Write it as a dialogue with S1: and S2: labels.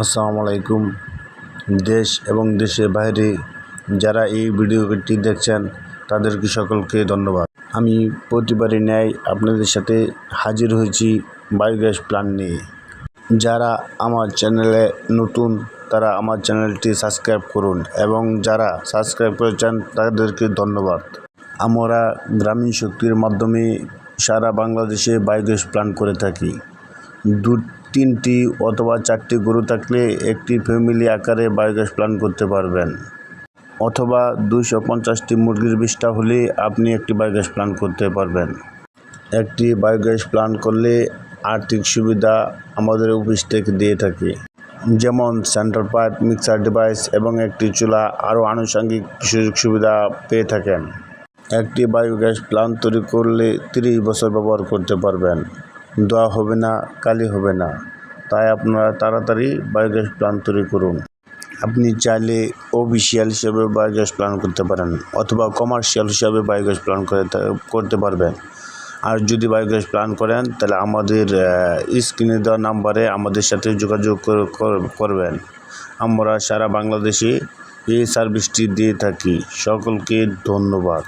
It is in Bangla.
S1: আসসালামু আলাইকুম দেশ এবং দেশের বাইরে যারা এই ভিডিওটি দেখছেন, তাদেরকে সকলকে ধন্যবাদ। আমি প্রতিবারই ন্যায় আপনাদের সাথে হাজির হয়েছি বায়োগ্যাস প্ল্যান নিয়ে। যারা আমার চ্যানেলে নতুন, তারা আমার চ্যানেলটি সাবস্ক্রাইব করুন এবং যারা সাবস্ক্রাইব করেছেন, তাদেরকে ধন্যবাদ। আমরা গ্রামীণ শক্তির মাধ্যমে সারা বাংলাদেশে বায়োগ্যাস প্ল্যান করে থাকি। দু তিনটি অথবা চারটি গরু থাকলে একটি ফ্যামিলি আকারে বায়োগ্যাস প্ল্যান করতে পারবেন। অথবা দুইশো পঞ্চাশটি মুরগির বিষটা হলে আপনি একটি বায়োগ্যাস প্ল্যান করতে পারবেন। একটি বায়োগ্যাস প্ল্যান করলে আর্থিক সুবিধা আমাদের অফিস থেকে দিয়ে থাকে। যেমন সেন্টার পাইপ, মিক্সার ডিভাইস এবং একটি চুলা আরও আনুষঙ্গিক সুযোগ সুবিধা পেয়ে থাকেন। একটি বায়োগ্যাস প্ল্যান তৈরি করলে তিরিশ বছর ব্যবহার করতে পারবেন। দোয়া হবে না, কালি হবে না। তাই আপনারা তাড়াতাড়ি বায়োগ্যাস প্ল্যান তৈরি করুন। আপনি চাইলে অফিসিয়াল হিসাবে বায়োগ্যাস প্ল্যান করতে পারেন অথবা কমার্শিয়াল হিসাবে বায়োগ্যাস প্ল্যান করে করতে পারবেন। আর যদি বায়োগ্যাস প্ল্যান করেন, তাহলে আমাদের স্ক্রিনে দেওয়া নাম্বারে আমাদের সাথে যোগাযোগ কর- কর- করবেন। আমরা সারা বাংলাদেশে এই সার্ভিসটি দিয়ে থাকি। সকলকে ধন্যবাদ।